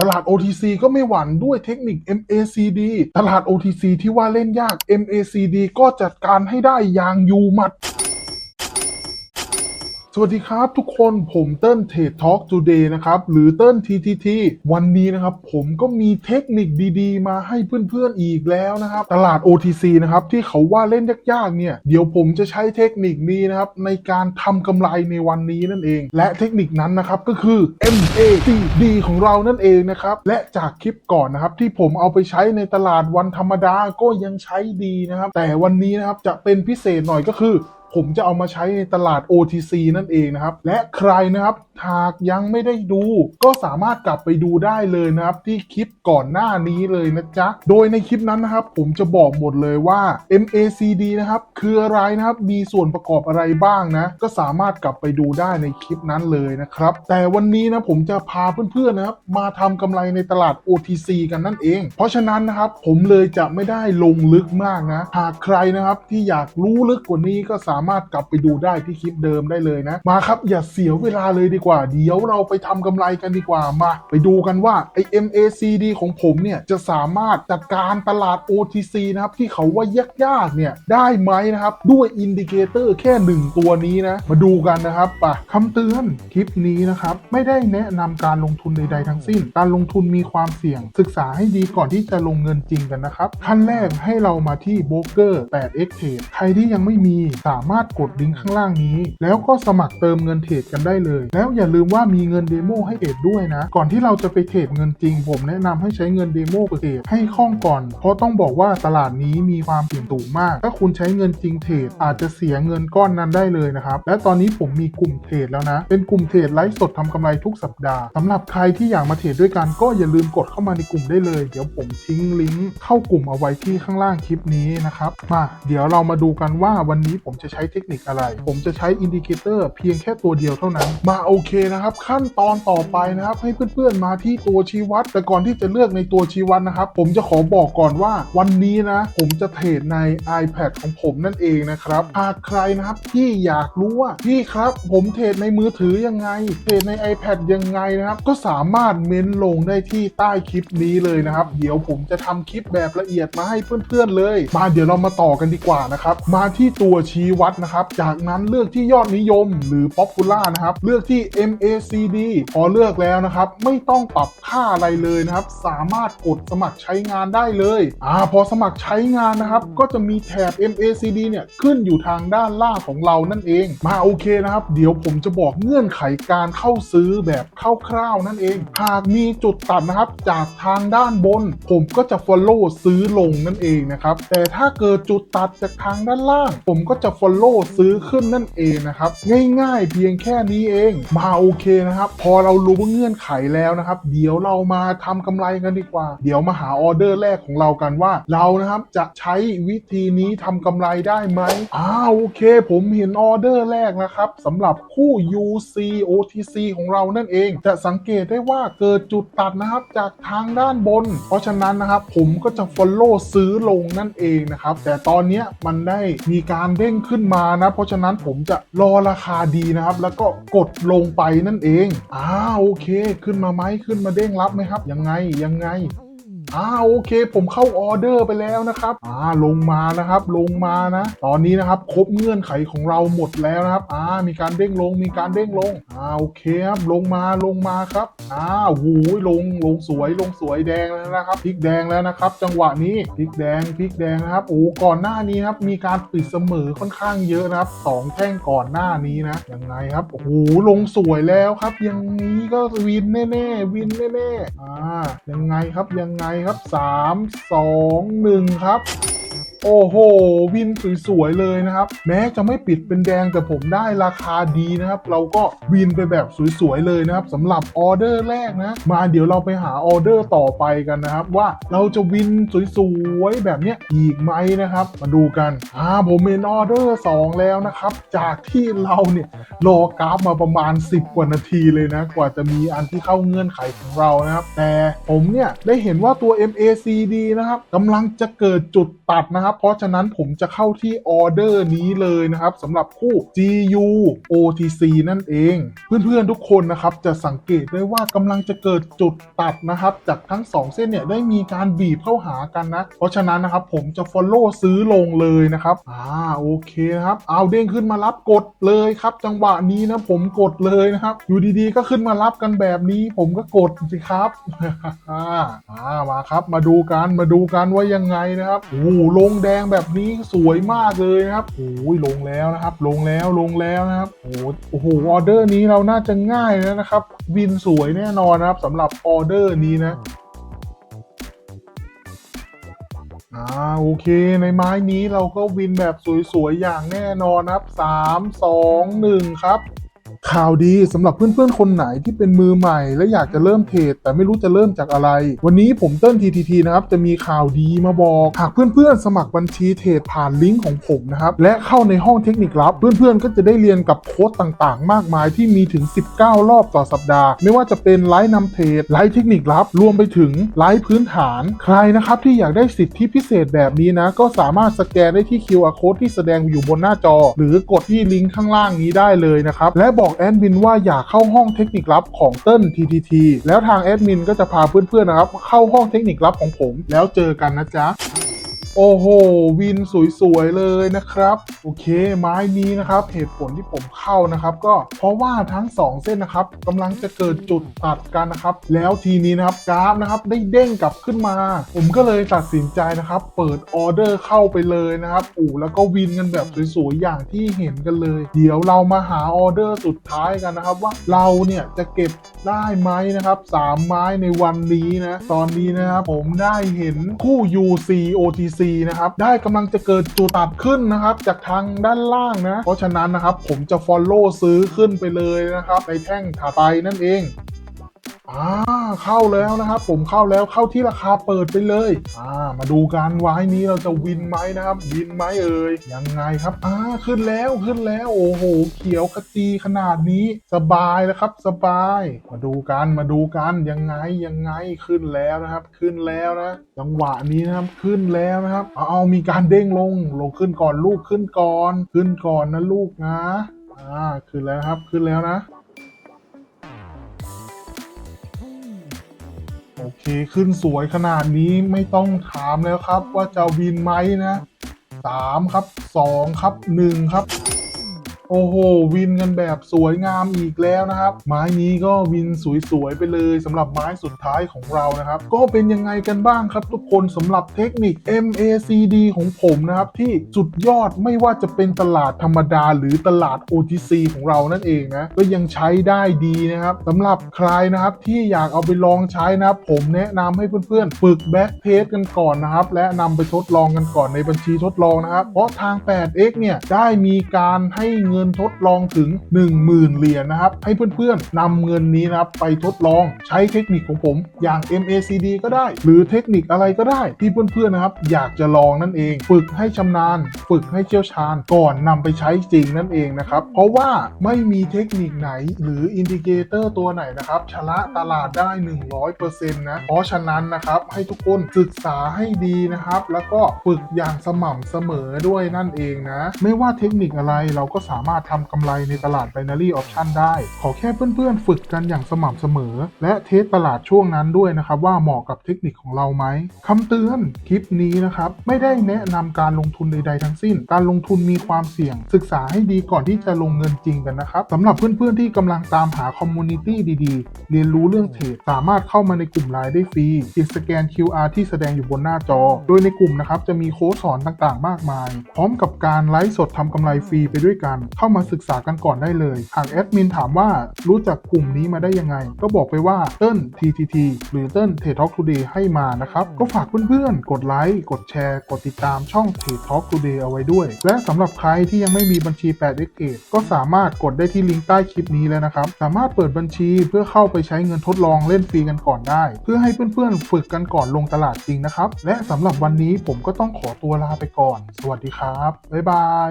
ตลาด OTC ก็ไม่หวั่นด้วยเทคนิค MACD ตลาด OTC ที่ว่าเล่นยาก MACD ก็จัดการให้ได้อย่างยูหมัด สวัสดีครับทุกคนผมเติ้ลเทรดทอล์กทูเดย์นะครับ หรือเติ้ล TTT วันนี้นะครับ ผมก็มีเทคนิคดีๆ มาให้เพื่อนๆอีกแล้วนะครับ ตลาด OTC นะครับ ที่เขาว่าเล่นยากๆเนี่ย เดี๋ยวผมจะใช้เทคนิคนี้นะครับ ในการทำกำไรในวันนี้นั่นเอง และเทคนิคนั้นนะครับ ก็คือ MACD ของเรานั่นเองนะครับ และจากคลิปก่อนนะครับ ที่ผมเอาไปใช้ในตลาดวันธรรมดาก็ยังใช้ดีนะครับ แต่วันนี้นะครับจะเป็นพิเศษหน่อยก็คือ ผมจะเอามาใช้ในตลาด OTC นั่นเองนะครับ และใครนะครับหากยังไม่ได้ดู ก็สามารถกลับไปดูได้เลยนะครับ ที่คลิปก่อนหน้านี้เลยนะจ๊ะ โดยในคลิปนั้นนะครับ ผมจะบอกหมดเลยว่า MACD นะครับ คืออะไรนะครับ มีส่วนประกอบอะไรบ้างนะ ก็สามารถกลับไปดูได้ในคลิปนั้นเลยนะครับ แต่วันนี้นะผมจะพาเพื่อนๆนะครับมาทำกำไรในตลาด OTC กันนั่นเอง เพราะฉะนั้นนะครับผมเลยจะไม่ได้ลงลึกมากนะ หากใครนะครับที่อยากรู้ลึกกว่านี้ก็สามารถกลับไปดูได้ที่คลิปเดิมได้เลยนะ มาครับอย่าเสียเวลาเลยดีกว่า เดี๋ยวเราไปทำกำไรกันดีกว่ามา ไปดูกันว่าไอ MACD ของผมเนี่ยจะสามารถจัดการตลาด OTC นะครับที่เขาว่ายากๆเนี่ยได้ไหมนะครับด้วยอินดิเคเตอร์แค่หนึ่งตัวนี้นะ มาดูกันนะครับป่ะคำเตือนคลิปนี้นะครับไม่ได้แนะนำการลงทุนใดๆทั้งสิ้น การลงทุนมีความเสี่ยง ศึกษาให้ดีก่อนที่จะลงเงินจริงกันนะครับขั้นแรกให้เรามาที่โบรกเกอร์ 8x Trade ใครที่ยังไม่มีสามารถกดลิงก์ข้างล่างนี้ แล้วก็สมัครเติมเงินเทรดกันได้เลย แล้วอย่าลืมว่ามีเงินเดโมให้เทรดด้วยนะ ก่อนที่เราจะไปเทรดเงินจริง ผมแนะนำให้ใช้เงินเดโมเทรดให้คล่องก่อน เพราะต้องบอกว่าตลาดนี้มีความเสี่ยงสูงมาก ถ้าคุณใช้เงินจริงเทรดอาจจะเสียเงินก้อนนั้นได้เลยนะครับ และตอนนี้ผมมีกลุ่มเทรดแล้วนะ เป็นกลุ่มเทรดไลฟ์สดทำกำไรทุกสัปดาห์สำหรับใครที่อยากมาเทรดด้วยกันก็อย่าลืมกดเข้ามาในกลุ่มได้เลย เดี๋ยวผมทิ้งลิงก์เข้ากลุ่มเอาไว้ที่ข้างล่างคลิปนี้นะครับ มา เดี๋ยวเรามาดูกันว่าวันนี้ผมจะใช้เทคนิคอะไร ผมจะใช้อินดิเคเตอร์เพียงแค่ตัวเดียวเท่านั้น มาโอเคนะครับ ขั้นตอนต่อไปนะครับ ให้เพื่อนๆมาที่ตัวชี้วัด แต่ก่อนที่จะเลือกในตัวชี้วัดนะครับ ผมจะขอบอกก่อนว่าวันนี้นะ ผมจะเทรดใน iPad ของผมนั่นเองนะครับ หากใครนะครับที่อยากรู้ว่าพี่ครับ ผมเทรดในมือถือยังไง เทรดใน iPad ยังไงนะครับ ก็สามารถเม้นลงได้ที่ใต้คลิปนี้เลยนะครับ เดี๋ยวผมจะทำคลิปแบบละเอียดมาให้เพื่อนๆเลย มาเดี๋ยวเรามาต่อกันดีกว่านะครับ มาที่ตัวชี้วัดนะครับ จากนั้นเลือกที่ยอดนิยมหรือ Popular นะครับ เลือกที่ MACD พอเลือกแล้วนะครับ ไม่ต้องปรับค่าอะไรเลยนะครับ สามารถกดสมัครใช้งานได้เลยอ่าพอสมัครใช้งานนะครับ ก็จะมีแถบ MACD เนี่ยขึ้นอยู่ทางด้านล่างของเรานั่นเอง มาโอเคนะครับ เดี๋ยวผมจะบอกเงื่อนไขการเข้าซื้อแบบคร่าวๆนั่นเอง หากมีจุดตัดนะครับ จากทางด้านบน ผมก็จะ follow ซื้อลงนั่นเองนะครับ แต่ถ้าเกิดจุดตัดจากทางด้านล่าง ผมก็จะ follow โลซื้อขึ้นนั่นเองนะครับ ง่ายๆ เพียงแค่นี้เอง มาโอเคนะครับ พอเรารู้เงื่อนไขแล้วนะครับ เดี๋ยวเรามาทำกำไรกันดีกว่า เดี๋ยวมาหาออเดอร์แรกของเรากันว่า เรานะครับจะใช้วิธีนี้ทำกำไรได้ไหมอ้าวโอเค ผมเห็นออเดอร์แรกนะครับสำหรับคู่ UC OTC ของเรานั่นเอง จะสังเกตได้ว่าเกิดจุดตัดนะครับจากทางด้านบน เพราะฉะนั้นนะครับผมก็จะ follow ซื้อลงนั่นเองนะครับแต่ตอนนี้มันได้มีการเด้งขึ้นมานะ เพราะฉะนั้นผมจะรอราคาดีนะครับ แล้วก็กดลงไปนั่นเอง อ่าโอเค ขึ้นมาไหมขึ้นมาเด้งรับไหมครับ ยังไงยังไง อ่าโอเค ผมเข้าออเดอร์ไปแล้วนะครับอ่าลงมานะครับลงมานะ ตอนนี้นะครับครบเงื่อนไขของเราหมดแล้วนะครับอ่ามีการเด้งลงมีการเด้งลงอ่าโอเคครับลงมาลงมาครับอ่าหูยลงลงสวยลงสวยแดงแล้วนะครับพลิกแดงแล้วนะครับ จังหวะนี้พลิกแดงพลิกแดงนะครับโอ้ก่อนหน้านี้ครับมีการปิดเสมอค่อนข้างเยอะนะครับสองแท่งก่อนหน้านี้นะยังไงครับโอ้โหลงสวยแล้วครับอย่างนี้ก็วินแน่ๆวินแน่ๆอ่ายังไงครับยังไงครับสามสองหนึ่งครับ โอ้โห วินสวยๆเลยนะครับ แม้จะไม่ปิดเป็นแดงแต่ผมได้ราคาดีนะครับ เราก็วินไปแบบสวยๆเลยนะครับสำหรับออเดอร์แรกนะ มาเดี๋ยวเราไปหาออเดอร์ต่อไปกันนะครับ ว่าเราจะวินสวยๆแบบเนี้ยอีกไหมนะครับ มาดูกันอ่าผมเป็นออเดอร์ 2 แล้วนะครับ จากที่เราเนี่ยรอกราฟมาประมาณ 10 กว่านาทีเลยนะกว่าจะมีอันที่เข้าเงื่อนไขของเรานะครับ แต่ผมเนี่ยได้เห็นว่าตัว MACD นะครับกำลังจะเกิดจุดตัดนะครับเพราะฉะนั้นผมจะเข้าที่ออเดอร์นี้เลยนะครับสำหรับคู่ GU OTC นั่นเอง เพื่อนๆทุกคนนะครับจะสังเกตได้ว่ากำลังจะเกิดจุดตัดนะครับ จากทั้ง 2 เส้นเนี่ยได้มีการบีบเข้าหากันนะ เพราะฉะนั้นนะครับผมจะ follow ซื้อลงเลยนะครับอ่าโอเคนะครับเอาเด้งขึ้นมารับกดเลยครับ จังหวะนี้นะผมกดเลยนะครับ อยู่ดีๆก็ขึ้นมารับกันแบบนี้ ผมก็กดสิครับอ่ามาครับมาดูกันมาดูกันว่ายังไงนะครับโอ้ลงแดงแบบนี้สวยมากเลยนะครับโอ้ยลงแล้วนะครับ ลงแล้วลงแล้วนะครับโอ้โหอออเดอร์นี้เราน่าจะง่ายแล้วนะครับ วินสวยแน่นอนนะครับสำหรับออเดอร์นี้นะอ่าโอเคในไม้นี้เราก็วินแบบสวยๆอย่างแน่นอนนะครับ 3 2 1 ครับ ข่าวดีสำหรับเพื่อนๆ คนไหนที่เป็นมือใหม่ และอยากจะเริ่มเทรดแต่ไม่รู้จะเริ่มจากอะไร วันนี้ผมเติ้ล TTT นะครับจะมีข่าวดีมาบอกหากเพื่อนๆ สมัครบัญชีเทรดผ่านลิงก์ของผมนะครับและเข้าในห้องเทคนิคลับ เพื่อนๆ ก็จะได้เรียนกับโค้ดต่างๆ มากมายที่มีถึง 19 รอบต่อสัปดาห์ ไม่ว่าจะเป็นไลฟ์นำเทรดไลฟ์เทคนิคลับ รวมไปถึงไลฟ์พื้นฐาน ใครนะครับที่อยากได้สิทธิพิเศษแบบนี้นะก็สามารถสแกนได้ที่ QR code ที่แสดงอยู่บนหน้าจอ หรือกดที่ลิงก์ข้างล่างนี้ได้เลยนะครับและบอกแอดมินว่าอยากเข้าห้องเทคนิคลับของเติ้ล TTT แล้วทางแอดมินก็จะพาเพื่อนๆนะครับเข้าห้องเทคนิคลับของผม แล้วเจอกันนะจ๊ะ โอ้โห วินสวยๆเลยนะครับ โอเค ไม้นี้นะครับ เหตุผลที่ผมเข้านะครับ ก็เพราะว่าทั้ง 2 เส้นนะครับกำลังจะเกิดจุดตัดกันนะครับ แล้วทีนี้นะครับกราฟนะครับได้เด้งกลับขึ้นมา ผมก็เลยตัดสินใจนะครับ เปิดออเดอร์เข้าไปเลยนะครับอู่แล้วก็วินกันแบบสวยๆอย่างที่เห็นกันเลย เดี๋ยวเรามาหาออเดอร์สุดท้ายกันนะครับ ว่าเราเนี่ยจะเก็บได้ไหมนะครับสามไม้ในวันนี้นะตอนนี้นะครับผมได้เห็นคู่ UC OTC นะครับได้กำลังจะเกิดจุดตัดขึ้นนะครับจากทางด้านล่างนะ เพราะฉะนั้นนะครับผมจะ follow ซื้อขึ้นไปเลยนะครับในแท่งถัดไปนั่นเอง อ่าเข้าแล้วนะครับ ผมเข้าแล้วเข้าที่ราคาเปิดไปเลยอ่ามาดูกันไว้นี้เราจะวินไหมนะครับวินไหมเอ่ยยังไงครับอ่าขึ้นแล้วขึ้นแล้วโอ้โห เขียวขจีขนาดนี้สบายแล้วครับสบาย มาดูกันมาดูกันยังไงยังไงขึ้นแล้วนะครับ ขึ้นแล้วนะจังหวะนี้นะครับขึ้นแล้วนะครับ เอาเอามีการเด้งลงลงขึ้นก่อนลูกขึ้นก่อน ขึ้นก่อนนะลูกนะอ่าขึ้นแล้วครับขึ้นแล้วนะ อเคขึ้นสวยขนาดนี้ไม่ต้องถามแล้วครับว่าจะวินไหมนะสามครับสองครับหนึ่งครับ โอ้โห วินกันแบบสวยงามอีกแล้วนะครับ ไม้นี้ก็วินสวยๆไปเลยสำหรับไม้สุดท้ายของเรานะครับ ก็เป็นยังไงกันบ้างครับทุกคนสำหรับเทคนิค MACD ของผมนะครับ ที่สุดยอดไม่ว่าจะเป็นตลาดธรรมดาหรือตลาด OTC ของเรานั่นเองนะ ก็ยังใช้ได้ดีนะครับสำหรับใครนะครับที่อยากเอาไปลองใช้นะครับผมแนะนำให้เพื่อนๆ ฝึกแบ็กเทสกันก่อนนะครับ และนำไปทดลองกันก่อนในบัญชีทดลองนะครับ เพราะทาง 8x เนี่ยได้มีการให้เงินงินทดลองถึง 10,000 เหรียญนะครับ ให้เพื่อนๆนำเงินนี้นะครับไปทดลองใช้เทคนิคของผมอย่าง MACD ก็ได้ หรือเทคนิคอะไรก็ได้ที่เพื่อนๆนะครับ อยากจะลองนั่นเอง ฝึกให้ชำนาญ ฝึกให้เชี่ยวชาญก่อนนำไปใช้จริงนั่นเองนะครับ เพราะว่าไม่มีเทคนิคไหนหรืออินดิเคเตอร์ตัวไหนนะครับชนะตลาดได้ 100%นะเพราะฉะนั้นนะครับให้ทุกคนศึกษาให้ดีนะครับ แล้วก็ฝึกอย่างสม่ำเสมอด้วยนั่นเองนะ ไม่ว่าเทคนิคอะไรเราก็สามารถทำกำไรในตลาด binary option ได้ ขอแค่เพื่อนๆ ฝึกกันอย่างสม่ำเสมอ และเทสตลาดช่วงนั้นด้วยนะครับว่าเหมาะกับเทคนิคของเราไหมคำเตือนคลิปนี้นะครับไม่ได้แนะนำการลงทุนใดๆทั้งสิ้น การลงทุนมีความเสี่ยง ศึกษาให้ดีก่อนที่จะลงเงินจริงกันนะครับสำหรับเพื่อนๆที่กำลังตามหาคอมมูนิตี้ดีๆ เรียนรู้เรื่องเทรดสามารถเข้ามาในกลุ่มไลน์ได้ฟรีติดสแกน QR ที่แสดงอยู่บนหน้าจอ โดยในกลุ่มนะครับจะมีโค้ดสอนต่างๆ มากมาย พร้อมกับการไลฟ์สดทำกำไรฟรีไปด้วยกันเข้ามาศึกษากันก่อนได้เลย หากแอดมินถามว่ารู้จักกลุ่มนี้มาได้ยังไง ก็บอกไปว่าเติ้ล TTT หรือเติ้ล t r a d Talk Today ให้มานะครับ ก็ฝากเพื่อนๆ กดไลค์ กดแชร์ กดติดตามช่อง t r a d Talk Today เอาไว้ด้วย และสำหรับใครที่ยังไม่มีบัญชี 8x ก็สามารถกดได้ที่ลิงก์ใต้คลิปนี้แล้วนะครับ สามารถเปิดบัญชีเพื่อเข้าไปใช้เงินทดลองเล่นฟรีกันก่อนได้ เพื่อให้เพื่อนๆ ฝึกกันก่อนลงตลาดจริงนะครับ และสำหรับวันนี้ผมก็ต้องขอตัวลาไปก่อน สวัสดีครับ บ๊ายบาย